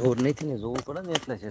ઢોર નથી ને જોવું પડે ને એટલે છે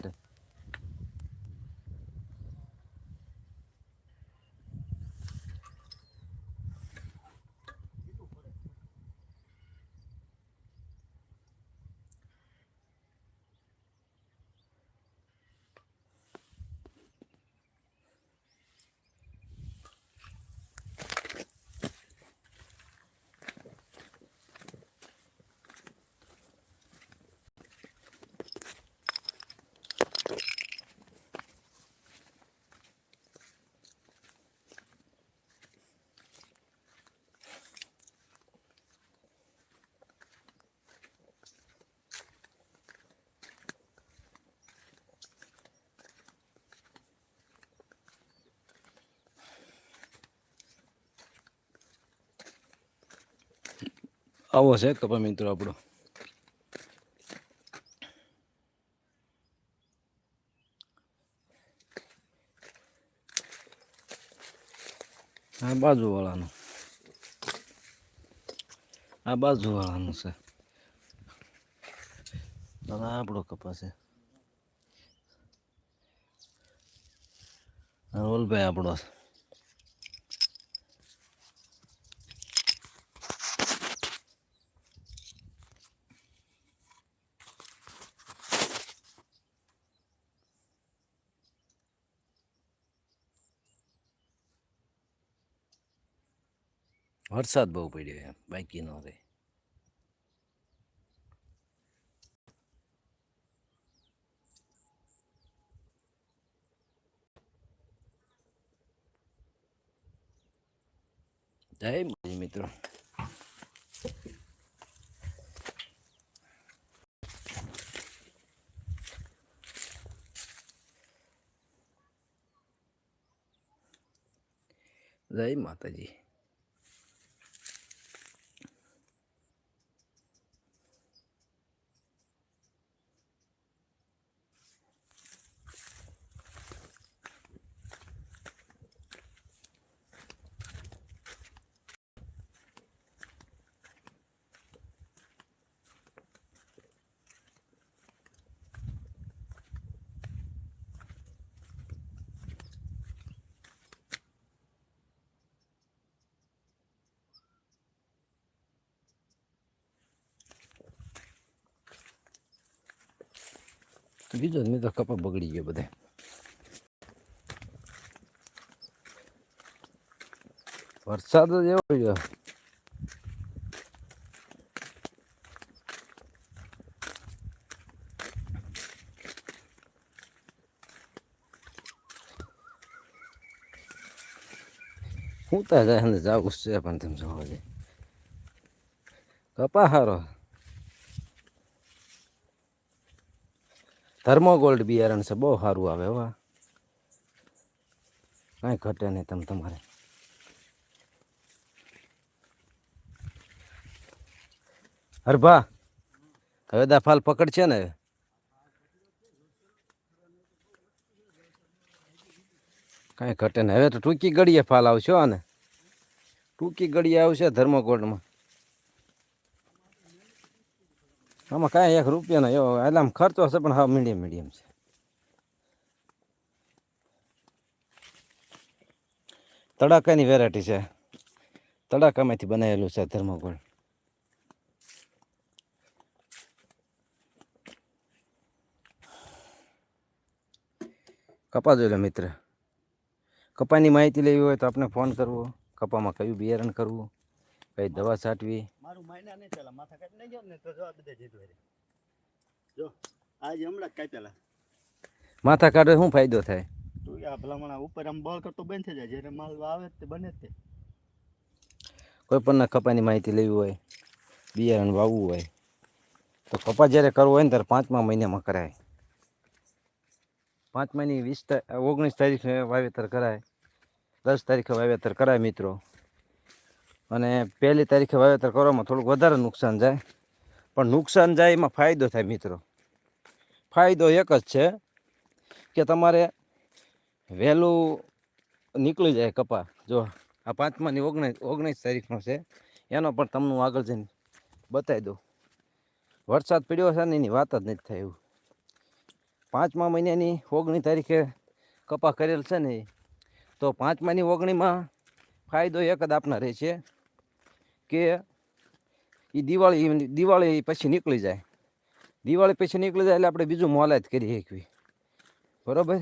આવો છે કપા મિત્રો આપણો આ બાજુવાળાનું આ બાજુવાળાનું છે હવે આપણો કપા છે આ આપણો છે વરસાદ બહુ પડ્યો એમ બાકી નો રહે. જય મિત્રો. જય માતાજી. બીજો મેં તો કપા બગડી ગયો બધે. વરસાદ જ એવો ગયો હું તો જાય જાવું છે, પણ તેમ જોવા જાય કપા હારો? થર્મોગોલ્ડ બિયારણ છે, બહુ સારું આવે હવા કાંઈ ઘટે નહીં તમે તમારે. હરભા, હવે દાફાલ પકડ છે ને? કાંઈ ઘટે નહીં. હવે તો ટૂંકી ગળીએ ફાલ આવશે આને. ટૂંકી ગળીએ આવશે થર્મોગોલ્ડમાં આમાં કાંઈ એક રૂપિયાનો એવો એટલે આમ ખર્ચો હશે પણ હા મીડિયમ મીડિયમ છે. તડાકાની વેરાયટી છે. તડાકામાંથી બનાવેલું છે ધર્મગોળ કપા જોઈ લો મિત્ર. કપાની માહિતી લેવી હોય તો આપણે ફોન કરવો. કપામાં કયું બિયારણ કરવું? કઈ દવા છાંટવી? મારું માયના નહીં ચાલે માથા કાપી નહીં જો ને તો જો આ બધા જીતું રે જો આજે હમણાં કાપેલા માથા કાઢે શું ફાયદો થાય? તું આ ભલામણા ઉપર આમ બળ કરતો બંધ થઈ જાય જ્યારે માલ આવે તે બને જ તે. કોઈ પણ કપાની માહિતી લેવી હોય બિયારણ વાવવું હોય તો કપા જ્યારે કરવો હોય ને ત્યારે પાંચમા મહિનામાં કરાય. પાંચ મહિની વીસ ઓગણીસ તારીખે વાવેતર કરાય દસ તારીખે વાવેતર કરાય મિત્રો. અને પહેલી તારીખે વાવેતર કરવામાં થોડુંક વધારે નુકસાન જાય. પણ નુકસાન જાય એમાં ફાયદો થાય મિત્રો. ફાયદો એક જ છે કે તમારે વહેલું નીકળી જાય કપા જો આ પાંચમાની ઓગણીસ ઓગણીસ તારીખનો છે, એનો પણ તમને હું આગળ જઈને બતાવી દઉં. વરસાદ પડ્યો છે ને એની વાત જ નથી થાય એવું. પાંચમા મહિનાની ઓગણી તારીખે કપા કરેલ છે ને તો પાંચમાની ઓગણીમાં ફાયદો એક જ આપનાર રહે છે કે એ દિવાળી દિવાળી પછી નીકળી જાય. દિવાળી પછી નીકળી જાય એટલે આપણે બીજું મોલાત કરી શકવી બરાબર?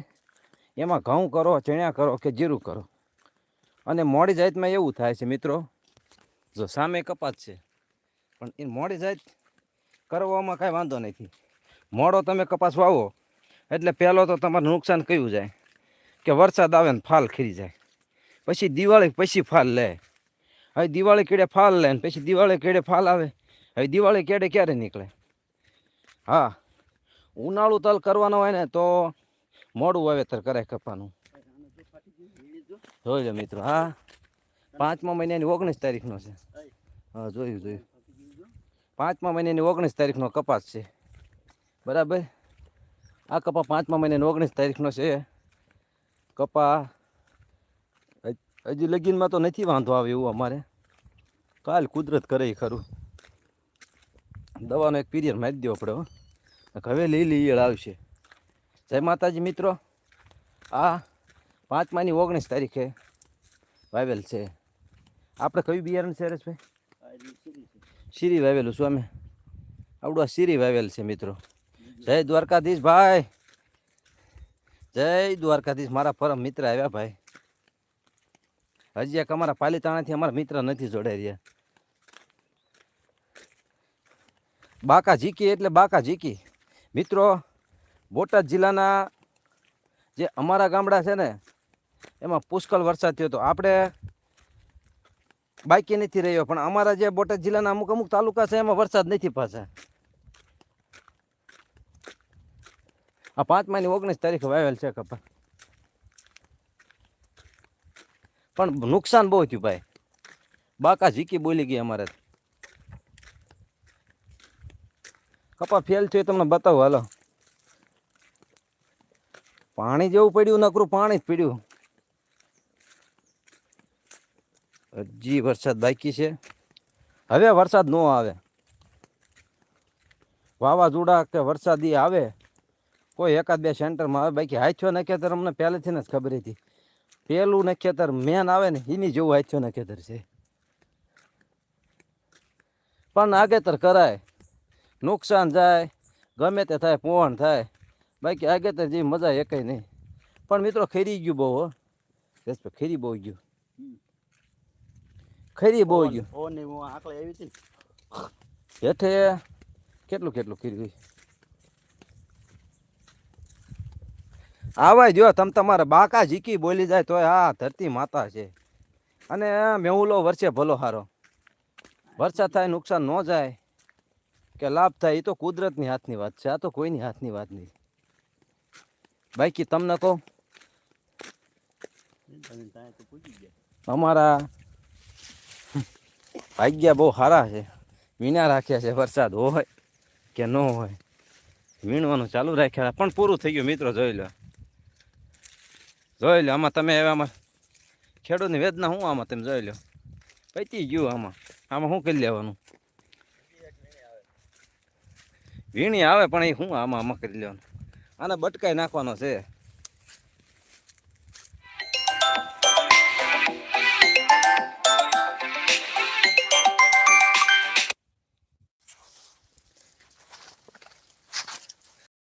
એમાં ઘઉં કરો, ચણ્યા કરો કે જીરું કરો. અને મોડી જાતમાં એવું થાય છે મિત્રો, જો સામે કપાત છે, પણ એ મોડી જાત કરવામાં કાંઈ વાંધો નથી. મોડો તમે કપાસ વાવો એટલે પહેલો તો તમારું નુકસાન કયું જાય? કે વરસાદ આવે ને ફાલ ખીરી જાય. પછી દિવાળી પછી ફાલ લે. હવે દિવાળી કેડે ફાલ લે પછી દિવાળી કેડે ફાલ આવે? હવે દિવાળી કેડે ક્યારે નીકળે? હા, ઉનાળું તલ કરવાનો હોય ને તો મોડું વાવેતર કરાય કપાનું. જોઈ લો મિત્રો, હા. પાંચમા મહિનાની ઓગણીસ તારીખનો છે. હા, જોયું જોયું. પાંચમા મહિનાની ઓગણીસ તારીખનો કપાસ છે. બરાબર? આ કપા પાંચમા મહિનાની ઓગણીસ તારીખનો છે. કપા, હજી લગીનમાં તો નથી વાંધો આવે એવું અમારે. કાલ કુદરત કરે ખરું. દવાનો એક પીરિયડ મારી દો આપણે હવે લીલી ઈયળ આવશે. જય માતાજી મિત્રો. આ પાંચમાની ઓગણીસ તારીખે વાવેલ છે. આપણે કયું બિયારણ છે છે. શીરી વાવેલું છું અમે. આવડું આ શીરી વાવેલ છે મિત્રો. જય દ્વારકાધીશ ભાઈ. જય દ્વારકાધીશ મારા પરમ મિત્ર આવ્યા ભાઈ. હજી એક અમારા પાલીતાણાથી અમારા મિત્ર નથી જોડાઈ રહ્યા. બાકા ઝીકી એટલે બાકા ઝીકી. મિત્રો, બોટાદ જિલ્લાના જે અમારા ગામડા છે ને, એમાં પુષ્કળ વરસાદ થયો હતો. આપણે બાકી નથી રહ્યો, પણ અમારા જે બોટાદ જિલ્લાના અમુક અમુક તાલુકા છે, એમાં વરસાદ નથી પાછા. આ પાંચમાની ઓગણીસ તારીખે વાવેલ છે કપા પણ નુકસાન બહુ થયું ભાઈ. બાકા ઝીકી બોલી ગઈ અમારે. કપા ફેલ થયો તમને બતાવું, હાલો. પાણી જેવું પડ્યું, નકરું પાણી જ પડ્યું. હજી વરસાદ બાકી છે. હવે વરસાદ ન આવે. વાવાઝોડા કે વરસાદી આવે, કોઈ એકાદ બે સેન્ટરમાં આવે. બાકી હાથ્યો નખેતર અમને પહેલેથી જ ખબર હતી. પહેલું નખેતર મેન આવે ને એની જેવું હાથ્યો નખેતર છે. પણ આગેતર કરાય. નુકસાન જાય ગમે તે થાય પોવણ થાય. બાકી આગેતર જે મજા એકેય નહીં. પણ મિત્રો ખેરી ગયું બહુ હો. ખેરી ખરી બહુ ગયું. ખેરી બહુ ગયું. હેઠે કેટલું કેટલું કર્યું આવાય જો તમે તમારે બાકા ઝીકી બોલી જાય તોય આ ધરતી માતા છે. અને મેહુલો વર્ષે ભલો હારો. વરસાદ થાય નુકસાન ન જાય. કે લાભ થાય એ તો કુદરતની હાથની વાત છે, આ તો કોઈની હાથની વાત નહીં. બાકી તમને કહો, અમારા ભાગ્યા બહુ સારા છે. વીણા રાખ્યા છે વરસાદ હોય કે ન હોય, વીણવાનું ચાલુ રાખ્યા પણ પૂરું થઈ ગયું મિત્રો, જોઈ લો. જોઈ લો, આમાં તમે આમાં ખેડૂતની વેદના શું આમાં તમે જોઈ લો? પતી ગયું આમાં. આમાં શું કરી લેવાનું? વીણી આવે, પણ એ શું આમાં આમાં કરી લેવાનું? આને બટકાઈ નાખવાનો છે.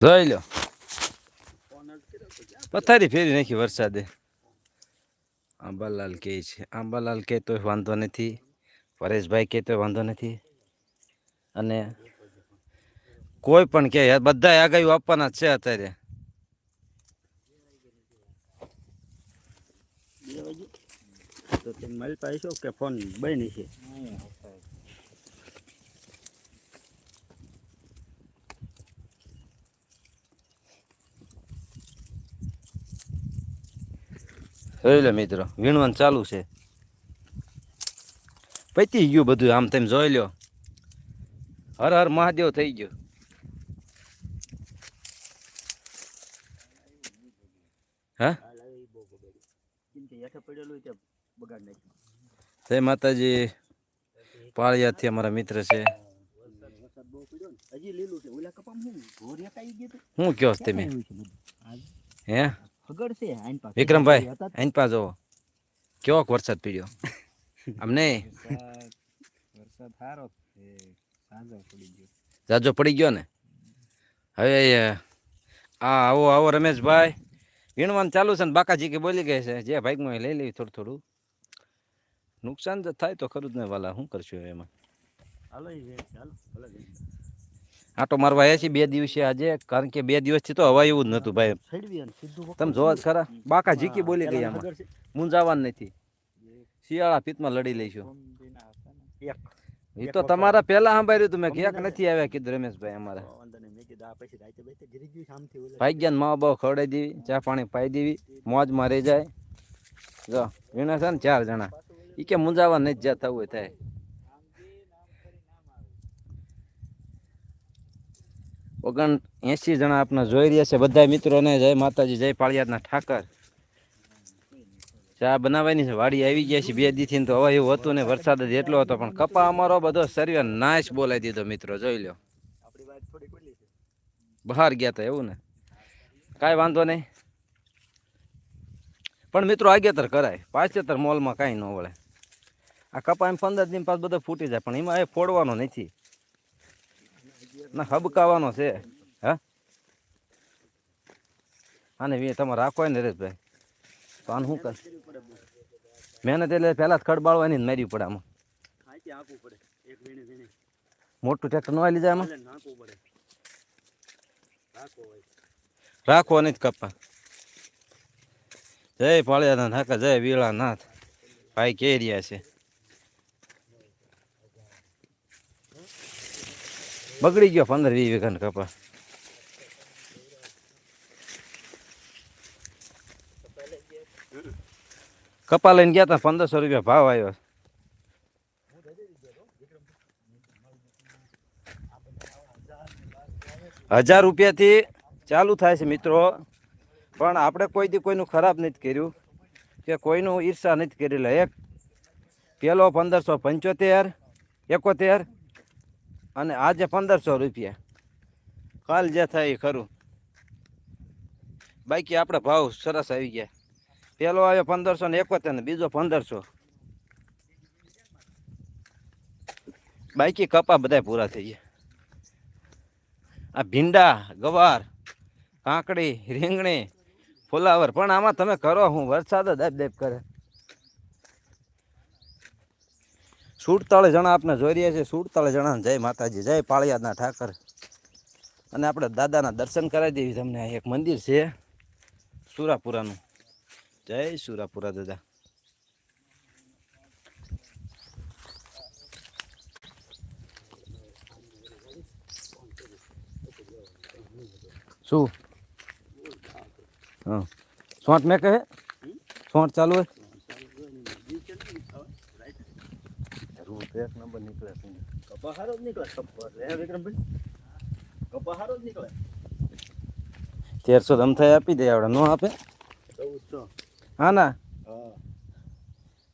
જોઈ લો. તો પથારી ફેરી નાખી વરસાદે. આંબાલાલ કહે છે. આંબાલાલ કહે વાંધો નથી. પરેશભાઈ કહે તોય વાંધો નથી. અને કોઈ પણ કે બધા આગાયું આપવાના છે અત્યારે. તો તમે મારી પાસે કે ફોન બની છે? જોઈ લો મિત્રો વીણવાનું ચાલુ છે. પતી ગયું બધું આમ તેમ જોઈ લો. હર હર મહાદેવ થઈ ગયું હા હાલ આવી બહુ બગાડી કેમ કે હેઠે પડેલું હોય ત્યાં બગાડ નાખ્યું જય માતાજી પાળિયાથી અમારા મિત્ર છે વરસાદ વરસાદ બહુ પીડ્યો ને હજી લીલું છે ઓલા કપામાં શું ઢોરિયા અમારા મિત્ર છે. તમે ક્યાં? આજ હે? આઈન વિક્રમભાઈ અહીં પા જોવો કેવો વરસાદ પીડ્યો? આમ નહીં? વરસાદ જાજો પડી ગયો ને? હવે, આ, આવો આવો રમેશભાઈ. વીણવાનું ચાલુ છે ને બાકાજી કે બોલી ગઈ છે? જે ભાગમાં એ લઈ લેવી થોડું થોડું. નુકસાન તો થાય તો ખરું જ ને વાલા શું કરશું એમાં. આટો મારવા આવ્યા છીએ બે દિવસે આજે કારણ કે બે દિવસથી તો હવા એવું જ નહોતું ભાઈ. તમે જોવા જ ખરા. બાકા જીકી બોલી ગઈ આમાં. મૂંઝાવાનું નથી. શિયાળા પિત્તમાં લડી લઈશું. એ તો તમારા પહેલા સાંભળ્યું હતું મેં ક્યાંક એક નથી આવ્યા કીધું રમેશભાઈ અમારે. મેં પછી મા બાપ ખવડાવી દેવી, ચા પાણી પાઈ દેવી, મોજમાં રહી જાય. જો વીણા છે ને ચાર જણા. એ કે મુંજાવા જ્યાં થવું હોય થાય. ઓગણ એસી જણા આપણે જોઈ રહ્યા છે. બધા મિત્રોને જય માતાજી, જય પાળિયાદના ઠાકર. ચા બનાવવાની છે. વાડી આવી ગયા છે. બે દીથી તો હવે એવું હતું ને, વરસાદ જ એટલો હતો, પણ કપા અમારો બધો સર્વે નાશ બોલાવી દીધો મિત્રો, જોઈ લો આપણી વાત થોડી ખુલ્લી છે બહાર ગયા હતા એવું ને? કાંઈ વાંધો નહીં. પણ મિત્રો આગેતર કરાય. પાછેતર મોલમાં કાંઈ ન વળે. આ કપા એમ પંદર દિન પાસ બધા ફૂટી જાય પણ એમાં એ ફોડવાનો નથી. ના હબકાવાનો છે. હા? આને વે તમારે રાખો હોય ને નરેશભાઈ. તો આને શું કર મહેનત એટલે પહેલાં જ ખડબાળવાની મારવી પડે આમાં. મોટું ટ્રેક્ટર નો લીધા આમાં ભલે નાખવું પડે રાખો હોય રાખો નહીં કપા. જય પાળિયાના નાખા જય વીળાનાથ ભાઈ કે રહ્યા છે? બગડી ગયો પંદર વીસ વીઘાનો કપા. કપા લઈને ગયા હતા પંદરસો રૂપિયા ભાવ આવ્યો. હજાર રૂપિયાથી ચાલુ થાય છે મિત્રો. પણ આપણે કોઈ દી કોઈનું ખરાબ નથી કર્યું. કે કોઈનું ઈર્ષા નથી કરેલા. એક પહેલો પંદરસો પંચોતેર, એકોતેર અને આજે પંદરસો રૂપિયા. કાલ જે થાય એ ખરું. બાકી આપણે ભાવ સરસ આવી ગયા. પહેલો આવ્યો પંદરસો ને એકોતેર ને બીજો પંદરસો. બાકી કપા બધા પૂરા થઈ ગયા. આ ભીંડા, ગવાર કાંકડી, રીંગણી, ફુલાવર. પણ આમાં તમે કરો, હું વરસાદ જ દાબ કરે. સુડતાળીસ જણા આપણે જોઈ રહ્યા છીએ સુડતાળીસ જણા જય માતાજી, જય પાળિયાદના ઠાકર. અને આપણે દાદાના દર્શન કરાવી દેવી તમને. એક મંદિર છે સુરાપુરાનું. જય સુરાપુરા દાદા. શું? હા. સોંટ મેં કહે? સોંટ ચાલુ હોય? રૂ એક નંબર નીકળે કપા હારો જ નીકળે. કપા હે વિક્રમભાઈ. કપા હારો જ નીકળે. તેરસો દમ થાય આપી દે આવડે. નો આપે? ચૌદસો. હા ના. હા.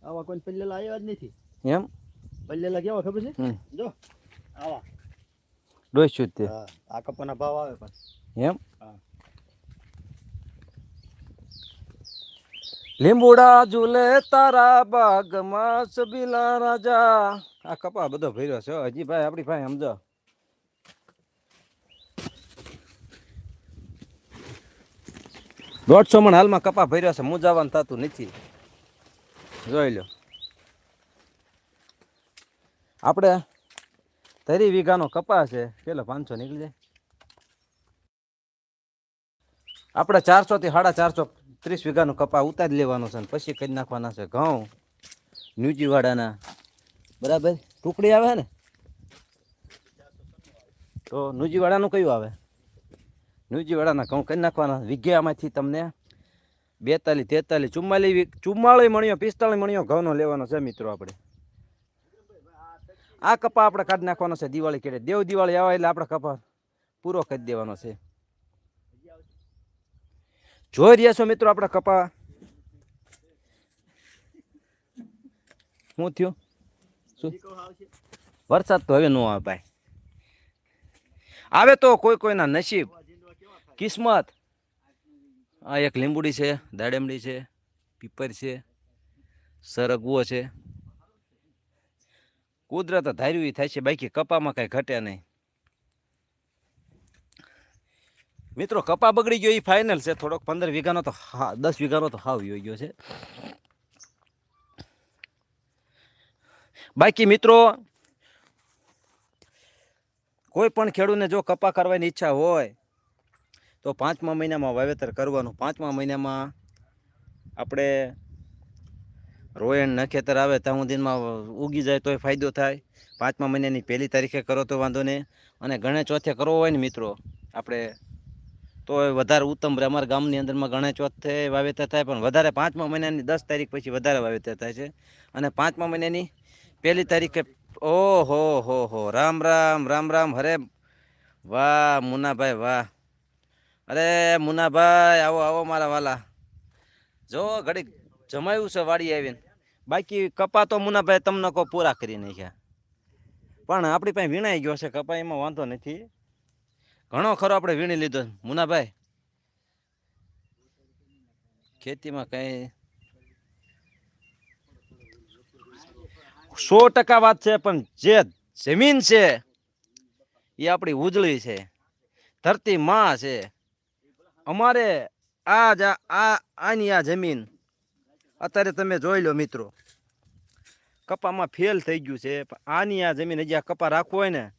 આવા કોઈ પલ્લેલા આવ્યા જ નથી. એમ? પલ્લેલા કેવા ખબર છે? જો આવા. ડોસ્યું તે. હા આ કપાના ભાવ આવે પણ. એમ? હા. લીંબુડા ઝૂલે તારા બાગમાં સબીલા રાજા. આ કપા બધો ભર્યો છે. હજી ભાઈ, આપણી ભાઈ, સમજો. દોઢસો મણ હાલમાં કપા ભર્યો છે. મુજાવાનું થતું નથી. જોઈ લો. આપણે તરી વીઘાનો કપા છે. પેલો પાંચસો નીકળી જાય. આપણે ચારસો થી સાડા ચારસો ત્રીસ વીઘાનો કપા ઉતારી લેવાનો છે પછી કરી નાખવાના છે ઘઉં, ન્યુજીવાડાના. બરાબર? ટુકડી આવે ને? તો ન્યુજીવાડાનું કયું આવે? ન્યુજીવાડાના ઘઉં કરી નાખવાના. વીઘામાંથી તમને બેતાલીસ, તેતાલીસ, ચુમ્માલીસ ચુમ્માળીસ મણિયો, પિસ્તાળીસ મણિયો ઘઉંનો લેવાનો છે મિત્રો આપણે. આ કપા આપણે કાઢી નાખવાનો છે દિવાળી કેડે. દેવ દિવાળી આવે એટલે આપણે કપા પૂરો કરી દેવાનો છે. જોઈ રહ્યા છો મિત્રો આપણા કપા. શું થયું? શું? વરસાદ તો હવે ન આવે ભાઈ. આવે તો કોઈ કોઈના નસીબ. કિસ્મત. આ એક લીંબુડી છે, દાડેમડી છે, પીપર છે, સરગવો છે. કુદરત ધાર્યું થાય છે. બાકી કપામાં કાંઈ ઘટે નહીં. મિત્રો, કપા બગડી ગયો એ ફાઇનલ છે. થોડોક પંદર વીઘાનો તો હા, દસ વીઘાનો તો હાવ વયો ગયો છે. બાકી મિત્રો, કોઈ પણ ખેડૂતને જો કપા કરવાની ઈચ્છા હોય, તો પાંચમા મહિનામાં વાવેતર કરવાનું. પાંચમા મહિનામાં આપણે રોયણ નખેતર આવે, ત્યાં સુધીમાં ઉગી જાય તોય ફાયદો થાય. પાંચમા મહિનાની પહેલી તારીખે કરો તો વાંધો નહીં. અને ગણેશ ચોથે કરવો હોય ને મિત્રો, આપણે તો વધારે ઉત્તમ રહે અમારા ગામની અંદરમાં ગણેશ ચોથે વાવેતર થાય, પણ વધારે પાંચમા મહિનાની દસ તારીખ પછી વધારે વાવેતર થાય છે. અને પાંચમા મહિનાની પહેલી તારીખે, ઓહો, હો હો, રામ રામ રામ રામ, હરે. વાહ, મુનાભાઈ, વાહ. અરે, મુનાભાઈ, આવો આવો મારા વાલા. જો, ઘડીક જમાયું છે વાડી આવીને. બાકી કપા તો મુનાભાઈ તમને કહો પૂરા કરી નાખ્યા. પણ આપણી પાસે વીણાઈ ગયો છે કપા, એમાં વાંધો નથી. ઘણો ખરો આપણે વીણી લીધો. મુનાભાઈ, ખેતીમાં કઈ સો ટકા વાત છે, પણ જે જમીન છે, એ આપણી ઉજળી છે. ધરતી માં છે. અમારે આ જ આ- આની આ જમીન, અત્યારે તમે જોઈ લો મિત્રો. કપામાં ફેલ થઈ ગયું છે આની આ જમીન હજી કપા રાખવો હોય ને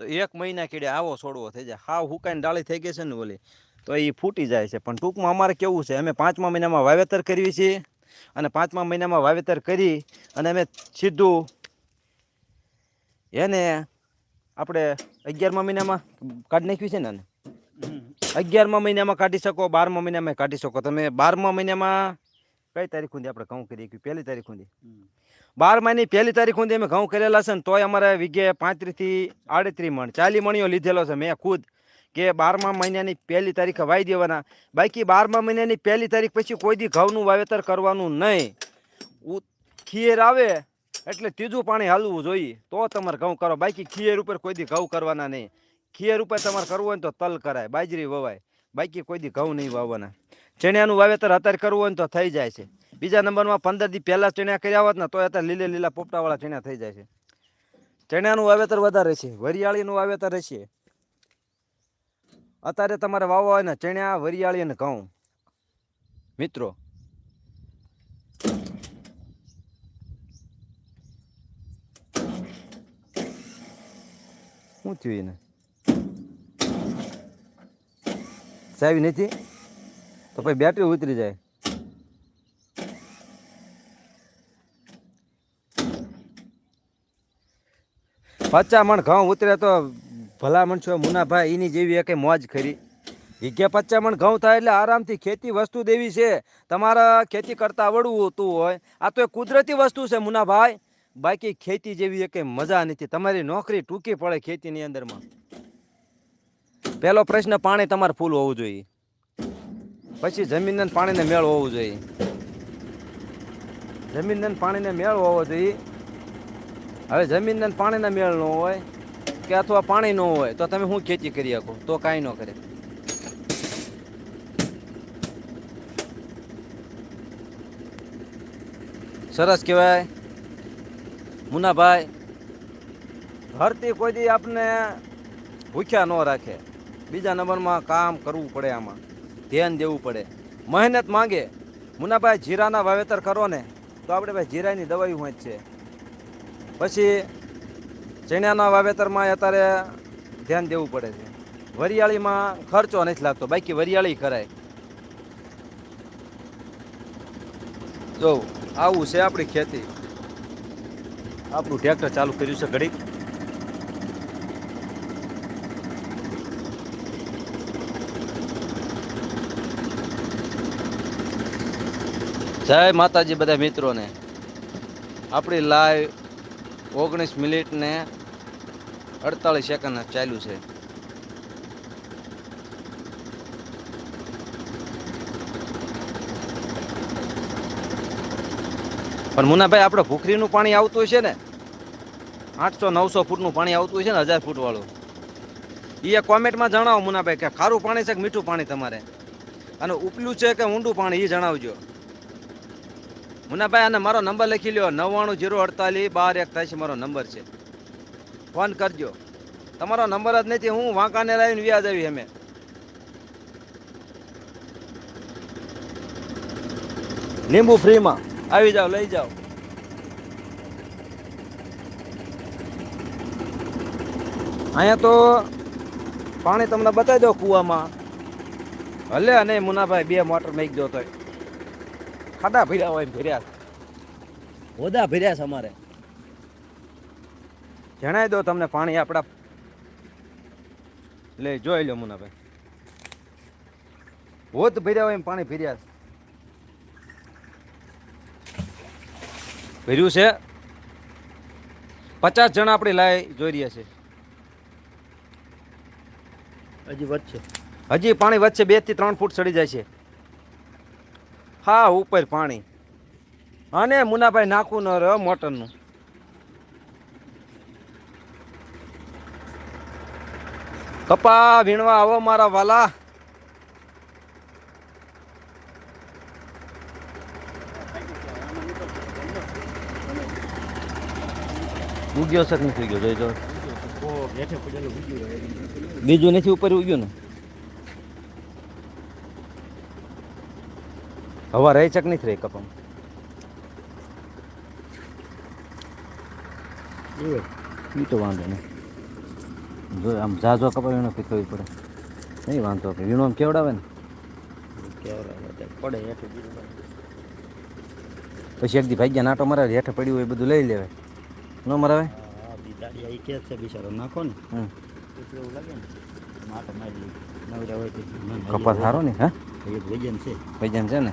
તો એક મહિના કેડે આવો છોડવો થઈ જાય. હાવ હુકાઈને ડાળી થઈ ગઈ છે ને ઓલી. તો એ ફૂટી જાય છે. પણ ટૂંકમાં અમારે કેવું છે? અમે પાંચમા મહિનામાં વાવેતર કરીએ છીએ અને પાંચમા મહિનામાં વાવેતર કરી અને અમે સીધું એને આપણે અગિયારમા મહિનામાં કાઢી નાખ્યું છે ને? અગિયારમા મહિનામાં કાઢી શકો બારમા મહિનામાં કાઢી શકો. તમે બારમા મહિનામાં કઈ તારીખ સુધી આપણે ઘઉં કરી પહેલી તારીખ સુધી. બાર મહિની પહેલી તારીખ સુધી અમે ઘઉં કરેલા છે ને તોય અમારે વીઘે પાંત્રીસથી આડત્રીસ મણ. ચાલી મણીઓ લીધેલો છે મેં ખુદ, કે બારમા મહિનાની પહેલી તારીખે વાઈ દેવાના. બાકી બારમા મહિનાની પહેલી તારીખ પછી કોઈ દી ઘઉંનું વાવેતર કરવાનું નહીં. ખીર આવે, એટલે ત્રીજું પાણી હાલવું જોઈએ. તો તમારે ઘઉં કરો. બાકી ખીર ઉપર કોઈ દી ઘઉં કરવાના નહીં. ખીર ઉપર તમારે કરવું હોય તો તલ કરાય, બાજરી વવાય. બાકી કોઈ દી ઘઉં નહીં વાવવાના. ચણિયાનું વાવેતર અત્યારે કરવું હોય તો થઈ જાય છે. બીજા નંબરમાં પંદર દી પહેલાં ચણિયા કર્યા હોત ને તો અત્યારે લીલે લીલા પોપટાવાળા ચણિયા થઈ જાય છે. ચણિયાનું વાવેતર વધારે છે, વરિયાળીનું વાવેતર રહેશે. અત્યારે તમારે વાવવા હોય ને ચણિયા, વરિયાળી અને ઘઉં. મિત્રો, શું થયું એને? ચાવી નથી તો પછી બેટરી ઉતરી જાય. પચા ઘઉં ઉતરે તો ભલામણ છો, મુનાભાઈ એની જેવી એક મોજ ખરી. વીઘે પચા ઘઉં થાય એટલે આરામથી ખેતી વસ્તુ દેવી છે. તમારા ખેતી કરતાં આવડવું હોતું હોય. આ તો એક કુદરતી વસ્તુ છે, મુનાભાઈ. બાકી ખેતી જેવી એક મજા નથી. તમારી નોકરી ટૂંકી પડે ખેતીની અંદરમાં. પહેલો પ્રશ્ન, પાણી તમારે ફૂલ હોવું જોઈએ. પછી જમીનને પાણીને મેળ હોવું જોઈએ. જમીનને પાણીને મેળ હોવો જોઈએ. હવે જમીનને પાણીના મેળ ન હોય કે અથવા પાણી ન હોય, તો તમે શું ખેતી કરી શકો? તો કાંઈ ન કરે. સરસ કહેવાય. મુનાભાઈ ધરતી કોઈ દી આપને ભૂખ્યા ન રાખે. બીજા નંબરમાં કામ કરવું પડે આમાં. ધ્યાન દેવું પડે. મહેનત માંગે. મુનાભાઈ, જીરાના વાવેતર કરો ને, તો આપણે ભાઈ જીરાની દવાઈ હોય જ છે. પછી ચણાના વાવેતરમાં અત્યારે ધ્યાન દેવું પડે છે. વરિયાળીમાં ખર્ચો નથી લાગતો, બાકી વરિયાળી કરાય. જો, આવું છે આપણી ખેતી. આપણું ટ્રેક્ટર ચાલુ કર્યું છે ઘડીક. જય માતાજી બધા મિત્રોને. આપણી લાઈવ ઓગણીસ મિનિટ ને અડતાલીસ સેકન્ડ ચાલ્યું છે. પણ મુનાભાઈ, આપણે ભૂખરીનું પાણી આવતું છે ને, આઠસો નવસો ફૂટનું પાણી આવતું છે ને, હજાર ફૂટવાળું. એ કોમેન્ટમાં જણાવો મુનાભાઈ, કે ખારું પાણી છે કે મીઠું પાણી તમારે? અને ઉપલું છે કે ઊંડું પાણી એ જણાવજો. મુનાભાઈ અને મારો નંબર લખી લ્યો. નવ્વાણું જીરો અડતાલીસ બાર એકતાલીસ મારો નંબર છે. ફોન કરજો. તમારો નંબર જ નથી. હું વાંકાને લાવીને વ્યાજ આવી અમે. લીંબુ ફ્રીમાં. આવી જાઓ લઈ જાઓ. અહીંયા તો પાણી તમને બતાવી દો કૂવામાં. હલે અને મુનાભાઈ બે મોટર મેક દો તોય. ખાડા ભર્યા હોય ભર્યા. હોદા ભર્યા છે અમારે. જણાવી દો તમને પાણી આપણા લે જોઈ લો મુનાભાઈ. હોદ ભર્યા હોય એમ પાણી ભર્યા. ભર્યું છે. પચાસ જણા આપણી લાય જોઈ રહ્યા છે. હજી વધશે. હજી પાણી વચ્ચે બેથી ત્રણ ફૂટ ચડી જાય છે. હા ઉપર પાણી. અને મુનાભાઈ નાખવું ન રહ્યો મોટરનું. કપા વીણવા આવો મારા વાલા. ઉગ્યો સર નથી ઉગ્યો? જોઈ જો બીજું નથી ઉપર ઉગ્યું ને? હવા રહી ચક નથી રહી કપમ? એ તો વાંધો નહીં. જો આમ ઝાઝો કપાય એનો પીકવી પડે. નહીં વાંધો આપણે વીણો આમ કેવડાવે ને? કેવડાવે પડે હેઠે પછી એક દી ભાગ્યા નાટો મરાવે હેઠે પડ્યું હોય એ બધું લઈ લેવાય. ન મરાવે? દાડિયા ઈ કે છે બિચારો નાખો ને. હમ. એટલે એવું લાગે ને. માટો મારી કપાસ સારો ને હા? એક વજન છે. વૈજન છે ને?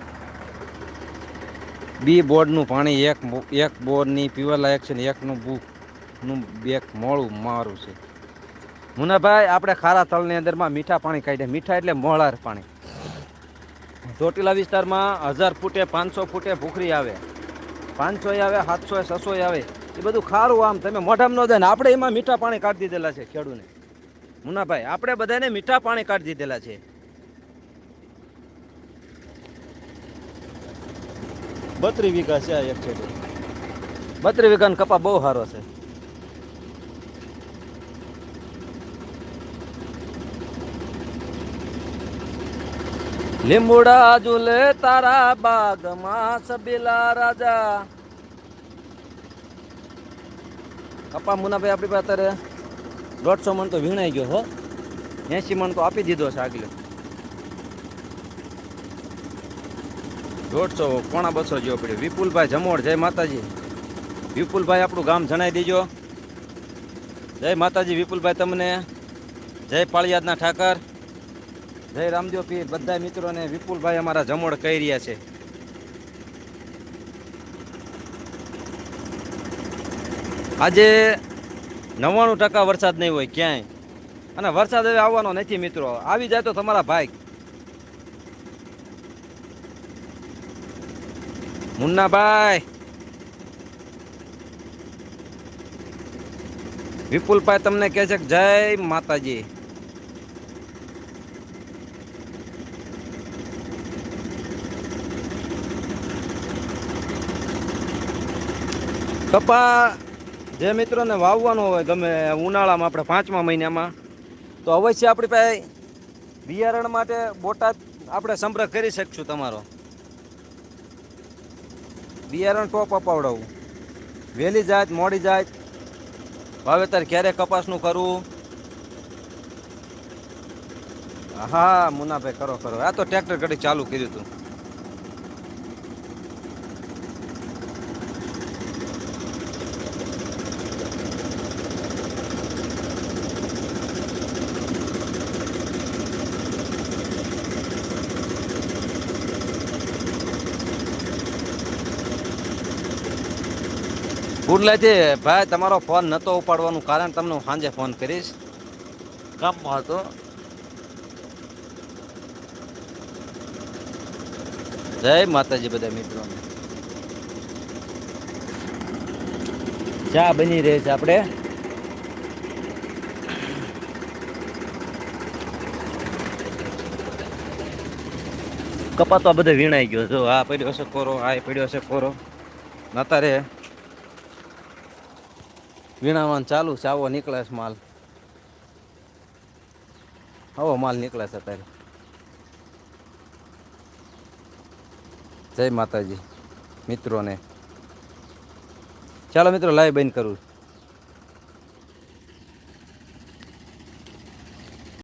બી બોર્ડનું પાણી, એક એક બોર્ડની પીવાલાયક છે ને એકનું બુકનું એક મોળું મારું છે. મુનાભાઈ, આપણે ખારા તળની અંદરમાં મીઠા પાણી કાઢ્યા મીઠા એટલે મોળાર પાણી. ચોટીલા વિસ્તારમાં હજાર ફૂટે, પાંચસો ફૂટે ભૂખરી આવે. પાંચસો આવે સાતસો છસો આવે. એ બધું ખારું આમ. તમે મોઢામાં ન દે ને, આપણે એમાં મીઠા પાણી કાઢી દીધેલા છે ખેડૂને. મુનાભાઈ, આપણે બધાને મીઠા પાણી કાઢી દીધેલા છે. બત્રી વીઘા છે આ એક છેડે બત્રી વીઘાનો કપા બહુ સારો છે. લીંબુડા જુલે તારા બાગમાં સબીલા રાજા. કપા મુનાભાઈ આપણી પાસે અત્યારે દોઢસો મણ તો વીણાઈ ગયો હો. એસી મણ તો આપી દીધો છે આગલે. દોઢસો પોણા બસો જેવો પડ્યો. વિપુલભાઈ જમોડ, જય માતાજી. વિપુલભાઈ આપણું ગામ જણાવી દેજો. જય માતાજી વિપુલભાઈ તમને. જય પાળિયાદના ઠાકર. જય રામદેવ પીર બધા મિત્રોને વિપુલભાઈ અમારા જમોડ કહી રહ્યા છે. આજે નવ્વાણું ટકા વરસાદ નહીં હોય ક્યાંય. અને વરસાદ હવે આવવાનો નથી મિત્રો. આવી જાય તો તમારા ભાઈ મુન્નાભાઈ. વિપુલભાઈ તમને કહે છે જય માતાજી. કપા જે મિત્રોને વાવવાનો હોય, ગમે ઉનાળામાં આપણે પાંચમા મહિનામાં, તો અવશ્ય આપણી પાસે બિયારણ માટે બોટાદ આપણે સંપર્ક કરી શકશું તમારો. બિયારણ ટોપ અપાવડાવું વહેલી જાત, મોડી જાત. વાવેતર ક્યારે કપાસનું કરવું હા મુનાભાઈ, કરો કરો. આ તો ટ્રેક્ટર ઘડી ચાલુ કર્યું હતું કુંડલાજી ભાઈ, તમારો ફોન નહોતો ઉપાડવાનું કારણ તમને હું સાંજે ફોન કરીશ. કામમાં હતો. જય માતાજી બધા મિત્રો. ચા બની રહે છે આપણે. કપાતો બધે વીણાઈ ગયો જો આ પડ્યો છે કોરો, આ પડ્યો છે કોરો. નતા રે. વીણાવાનું ચાલુ છે. આવો નીકળે છે માલ. આવો માલ નીકળે છે અત્યારે જય માતાજી, મિત્રોને. ચાલો મિત્રો, લાઈવ બંધ કરું